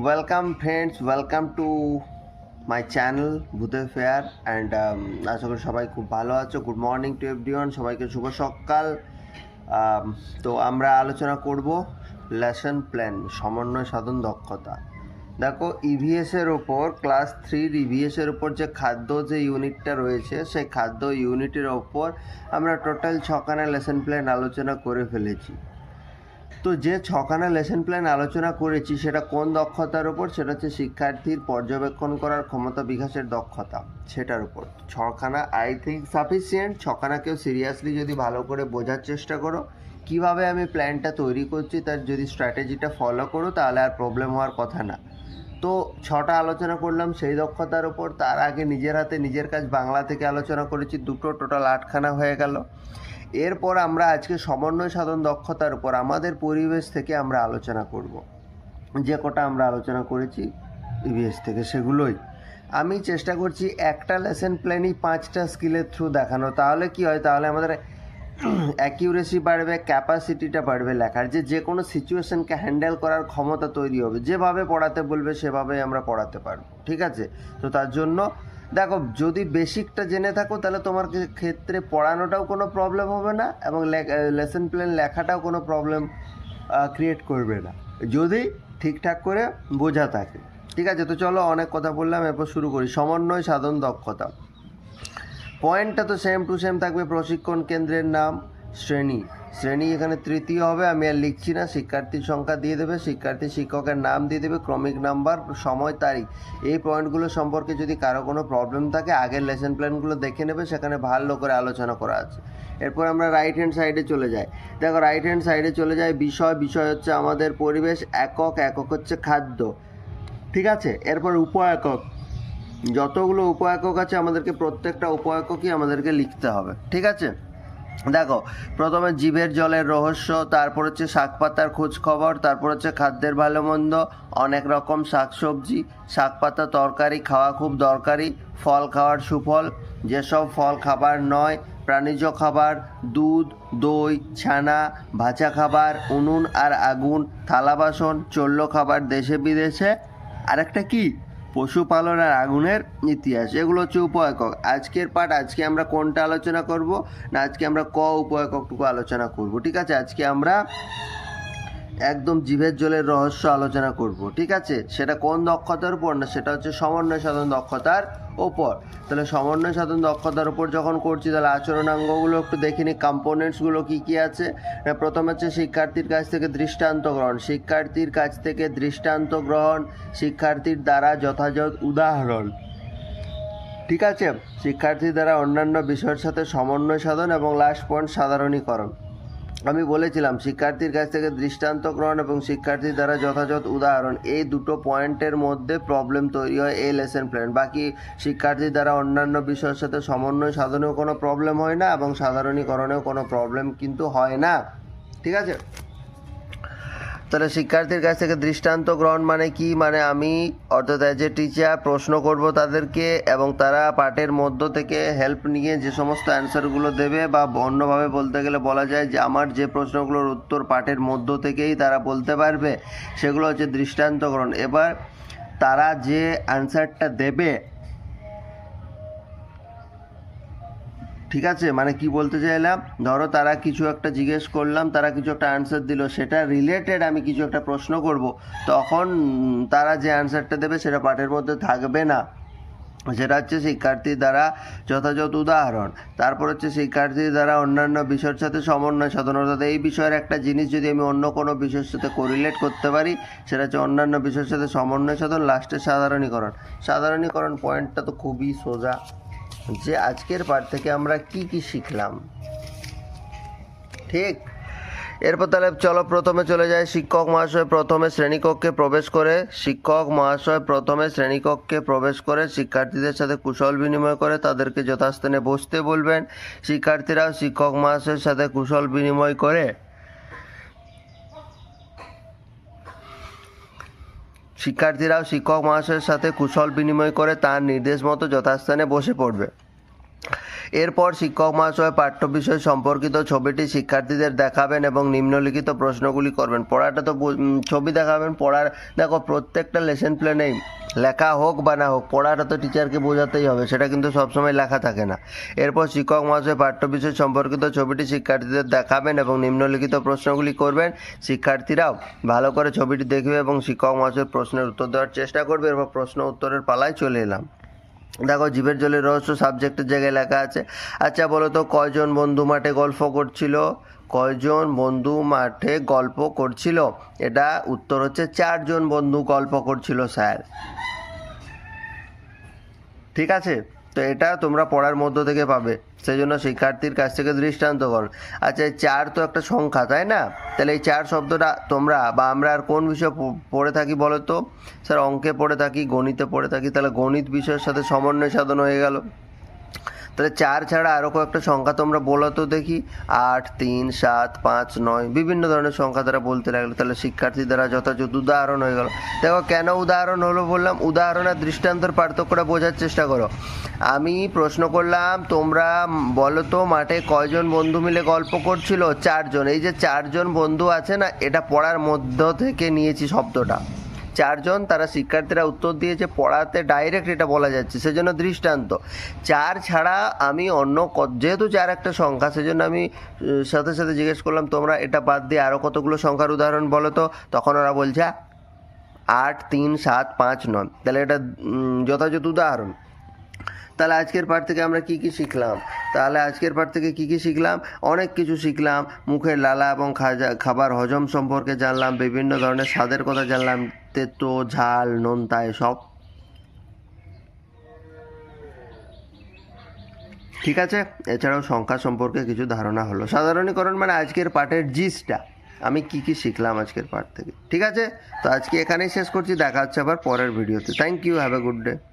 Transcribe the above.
Welcome friends welcome to my channel ভূতে fair and আশা করি সবাই খুব ভালো আছো। গুড মর্নিং টু এভরিওয়ান সবাইকে শুভ সকাল। Um, তো আমরা আলোচনা করব লেসন প্ল্যান সমন্বয় সাধন দক্ষতা। দেখো ইভিএস এর ওপর ক্লাস থ্রির ইভিএস এর ওপর যে খাদ্য যে ইউনিটটা রয়েছে সেই খাদ্য ইউনিটের ওপর আমরা টোটাল ছখানা লেসন প্ল্যান আলোচনা করে ফেলেছি। তো যে ছখানা লেসন প্ল্যান আলোচনা করেছি, সেটা কোন দক্ষতার উপর? সেটা হচ্ছে শিক্ষার্থীর পর্যবেক্ষণ করার ক্ষমতা বিকাশের দক্ষতা, সেটার উপর। ছখানা আই থিঙ্ক সাফিসিয়েন্ট ছখানাকেও সিরিয়াসলি যদি ভালো করে বোঝার চেষ্টা করো, কীভাবে আমি প্ল্যানটা তৈরি করছি, তার যদি স্ট্র্যাটেজিটা ফলো করো, তাহলে আর প্রবলেম হওয়ার কথা না। তো ছটা আলোচনা করলাম, সেই দক্ষতার উপর। তার আগে নিজের হাতে নিজের কাজ বাংলা থেকে আলোচনা করেছি, দুটো টোটাল আটখানা হয়ে গেল। এরপর আমরা আজকে সমন্বয় সাধন দক্ষতার উপর, আমাদের পরিবেশ থেকে আমরা আলোচনা করব। যে কটা আমরা আলোচনা করেছি ইভিএস থেকে সেগুলোই। আমি চেষ্টা করছি একটা লেসন প্ল্যানই পাঁচটা স্কিলের থ্রু দেখানো তাহলে কি হয়? তাহলে আমাদের অ্যাকিউরেসি বাড়বে ক্যাপাসিটিটা বাড়বে লেখার। যে যে কোনো সিচুয়েশনকে হ্যান্ডেল করার ক্ষমতা তৈরি হবে। যেভাবে পড়াতে বলবে, সেভাবেই আমরা পড়াতে পারব। ঠিক আছে? তো তার জন্য, দেখো, যদি বেসিকটা জেনে থাকো, তাহলে তোমার ক্ষেত্রে পড়ানোটাও কোনো প্রবলেম হবে না এবং লেসন প্ল্যান লেখাটাও কোনো প্রবলেম ক্রিয়েট করবে না। যদি ঠিকঠাক করে বোঝা থাকে। ঠিক আছে? তো চলো, অনেক কথা বললাম, এরপর শুরু করি। সমন্বয়, সাধন, দক্ষতা। পয়েন্টটা তো সেম টু সেম থাকবে প্রশিক্ষণ কেন্দ্রের নাম, শ্রেণি। শ্রেণি এখানে তৃতীয় হবে, আমি আর লিখছি না, শিক্ষার্থীর সংখ্যা দিয়ে দেবে, শিক্ষার্থী শিক্ষকের নাম দিয়ে দেবে, ক্রমিক নাম্বার, সময়, তারিখ। এই পয়েন্টগুলো সম্পর্কে যদি কারও কোনো প্রবলেম থাকে, আগের লেসন প্ল্যানগুলো দেখে নেবে, সেখানে ভালো করে আলোচনা করা আছে। এরপর আমরা রাইট হ্যান্ড সাইডে চলে যাই। দেখো রাইট হ্যান্ড সাইডে চলে যায় বিষয় বিষয় হচ্ছে আমাদের পরিবেশ, একক একক হচ্ছে খাদ্য। ঠিক আছে? এরপর উপ একক যতগুলো উপ একক আছে, আমাদেরকে প্রত্যেকটা উপ এককই আমাদেরকে লিখতে হবে, ঠিক আছে? দেখো, প্রথমে জীবের জলের রহস্য, তারপর হচ্ছে শাক পাতার খোঁজ খবর তারপর হচ্ছে খাদ্যের ভালো মন্দ অনেক রকম শাকসবজি শাক পাতা তরকারি, খাওয়া খুব দরকারি, ফল খাওয়ার সুফল, যেসব ফল খাবার নয়, প্রাণীজ খাবার, দুধ, দই, ছানা, ভাজা খাবার, উনুন আর আগুন, থালা বাসন, চল্ল খাবার দেশে বিদেশে আরেকটা কি? পশুপালন আর আগুনের ইতিহাস। এগুলো হচ্ছে উপ একক আজকের পাঠ, আজকে আমরা কোনটা আলোচনা করব না, আজকে আমরা ক উপ এককটুকু আলোচনা করব। ঠিক আছে? আজকে আমরা একদম জীবের জলের রহস্য আলোচনা করব, ঠিক আছে? সেটা কোন দক্ষতার উপর না, সেটা হচ্ছে সমন্বয় সাধন দক্ষতার ওপর তাহলে সমন্বয় সাধন দক্ষতার উপর যখন করছি, তাহলে আচরণাঙ্গগুলো একটু দেখে নিই কম্পোনেন্টসগুলো কী কী আছে? প্রথম হচ্ছে শিক্ষার্থীর কাছ থেকে দৃষ্টান্ত গ্রহণ। শিক্ষার্থীর কাছ থেকে দৃষ্টান্ত গ্রহণ, শিক্ষার্থীর দ্বারা যথাযথ উদাহরণ। ঠিক আছে? শিক্ষার্থীর দ্বারা অন্যান্য বিষয়ের সাথে সমন্বয় সাধন এবং লাস্ট পয়েন্ট সাধারণীকরণ। আমি বলেছিলাম, শিক্ষার্থীর কাছ থেকে দৃষ্টান্ত গ্রহণ এবং শিক্ষার্থীর দ্বারা যথাযথ উদাহরণ। এই দুটো পয়েন্টের মধ্যে প্রবলেম তৈরি হয়, এই লেসেন প্ল্যান বাকি শিক্ষার্থীর দ্বারা অন্যান্য বিষয়ের সাথে সমন্বয় সাধনেও কোনো প্রবলেম হয় না এবং সাধারণীকরণেও কোনো প্রবলেম কিন্তু হয় না। ঠিক আছে? তাহলে শিক্ষার্থীর কাছ থেকে দৃষ্টান্ত গ্রহণ মানে কি? মানে আমি অর্থাৎ অ্যাজ এ টিচার প্রশ্ন করব তাদেরকে এবং তারা পাঠের মধ্য থেকে হেল্প নিয়ে যে সমস্ত অ্যান্সারগুলো দেবে বা অন্যভাবে বলতে গেলে বলা যায় যে আমার যে প্রশ্নগুলোর উত্তর পাঠের মধ্য থেকেই তারা বলতে পারবে, সেগুলো হচ্ছে দৃষ্টান্ত গ্রহণ এবার তারা যে অ্যান্সারটা দেবে ঠিক আছে? মানে কি বলতে চাইলাম? ধরো তারা কিছু একটা জিজ্ঞেস করলাম, তারা কিছু একটা অ্যান্সার দিল, সেটা রিলেটেড আমি কিছু একটা প্রশ্ন করব। তখন তারা যে অ্যান্সারটা দেবে, সেটা পাঠের মধ্যে থাকবে না। সেটা হচ্ছে শিক্ষার্থীর দ্বারা যথাযথ উদাহরণ। তারপর হচ্ছে শিক্ষার্থীর দ্বারা অন্যান্য বিষয়ের সাথে সমন্বয় সাধন অর্থাৎ এই বিষয়ের একটা জিনিস যদি আমি অন্য কোনো বিষয়ের সাথে কোরিলেট করতে পারি, সেটা হচ্ছে অন্যান্য বিষয়ের সাথে সমন্বয়, সাধন লাস্টে সাধারণীকরণ। সাধারণীকরণ পয়েন্টটা তো খুবই সোজা। যে আজকের পাঠ থেকে আমরা কি কি শিখলাম? ঠিক? এরপর তাহলে চলো প্রথমে চলে যায় শিক্ষক মহাশয় প্রথমে শ্রেণীকক্ষে প্রবেশ করে। শিক্ষক মহাশয় প্রথমে শ্রেণীকক্ষে প্রবেশ করে, শিক্ষার্থীদের সাথে কুশল বিনিময় করে, তাদেরকে যথাস্থানে বসতে বলবেন। শিক্ষার্থীরাও শিক্ষক মহাশয়ের সাথে কুশল বিনিময় করে। শিক্ষার্থীরাও শিক্ষক মহাশয়ের সাথে কুশল বিনিময় করে তার নির্দেশ মতো যথাস্থানে বসে পড়বে। এরপর শিক্ষক মহাশয় পাঠ্য বিষয় সম্পর্কিত ছবিটি শিক্ষার্থীদের দেখাবেন এবং নিম্নলিখিত প্রশ্নগুলি করবেন। পড়াটা তো ছবি দেখাবেন, পড়ার দেখো প্রত্যেকটা লেসন প্ল্যানেই লেখা হোক বা না হোক, পড়াটা তো টিচারকে বোঝাতেই হবে, সেটা কিন্তু সবসময় লেখা থাকে না। এরপর শিক্ষক মহাশয় পাঠ্য বিষয় সম্পর্কিত ছবিটি শিক্ষার্থীদের দেখাবেন এবং নিম্নলিখিত প্রশ্নগুলি করবেন। শিক্ষার্থীরাও ভালো করে ছবিটি দেখবে এবং শিক্ষক মহাশয়ের প্রশ্নের উত্তর দেওয়ার চেষ্টা করবে এরপর প্রশ্ন উত্তরের পালায় চলে এলাম। দেখো, জীবের জলের রহস্য সাবজেক্টের জায়গায় লেখা আছে। আচ্ছা বলো তো কয়জন বন্ধু মাঠে গল্প করছিল? কয়জন বন্ধু মাঠে গল্প করছিল? এটা উত্তর হচ্ছে, চারজন বন্ধু গল্প করছিল, স্যার। ঠিক আছে? তো এটা তোমরা পড়ার মধ্য থেকে পাবে। সেই জন্য শিক্ষার্থীর কাছ থেকে দৃষ্টান্ত কর। আচ্ছা এই চার তো একটা সংখ্যা, তাই না? তাহলে এই চার শব্দটা তোমরা বা আমরা আর কোন বিষয়ে পড়ে থাকি বলো তো? স্যার, অঙ্কে পড়ে থাকি, গণিতে পড়ে থাকি, তাহলে গণিত বিষয়ের সাথে সমন্বয় সাধন হয়ে গেল। তাহলে চার ছাড়া আরও কয়েকটা সংখ্যা তোমরা বলো তো দেখি। আট, তিন, সাত, পাঁচ, নয়, বিভিন্ন ধরনের সংখ্যা তারা বলতে লাগল। তাহলে শিক্ষার্থী দ্বারা যথাযথ উদাহরণ হয়ে গেল। দেখো, কেন উদাহরণ হলো বললাম? উদাহরণ আর দৃষ্টান্তর পার্থক্যটা বোঝার চেষ্টা করো। আমি প্রশ্ন করলাম, তোমরা বলো তো, মাঠে কয়জন বন্ধু মিলে গল্প করছিল? চারজন। এই যে চারজন বন্ধু আছে না, এটা পড়ার মধ্য থেকে নিয়েছি শব্দটা। চারজন তারা শিক্ষার্থীরা উত্তর দিয়েছে পড়াতে ডাইরেক্ট এটা বলা যাচ্ছে, সেজন্য দৃষ্টান্ত। চার ছাড়া আমি অন্য যেহেতু চার একটা সংখ্যা, সেজন্য আমি সাথে সাথে জিজ্ঞেস করলাম, তোমরা এটা বাদ দিয়ে আরও কতগুলো সংখ্যার উদাহরণ বলো তো? তখন ওরা বলছে আট, তিন, সাত, পাঁচ, নয়। তাহলে এটা যথাযথ উদাহরণ। তাহলে আজকের পাঠ থেকে আমরা কি কি শিখলাম? তাহলে আজকের পাঠ থেকে কি কি শিখলাম? অনেক কিছু শিখলাম। মুখের লালা এবং খাজা, খাবার হজম সম্পর্কে জানলাম, বিভিন্ন ধরনের স্বাদের কথা জানলাম, তেতো, ঝাল, নোনতা, এসব। ঠিক আছে? এছাড়াও সংখ্যা সম্পর্কে কিছু ধারণা হলো। সাধারণীকরণ মানে আজকের পাঠের জিসটা। আমি কি কি শিখলাম আজকের পাঠ থেকে? ঠিক আছে? তো আজকে এখানেই শেষ করছি। দেখা হচ্ছে আবার পরের ভিডিওতে। Thank you have a good day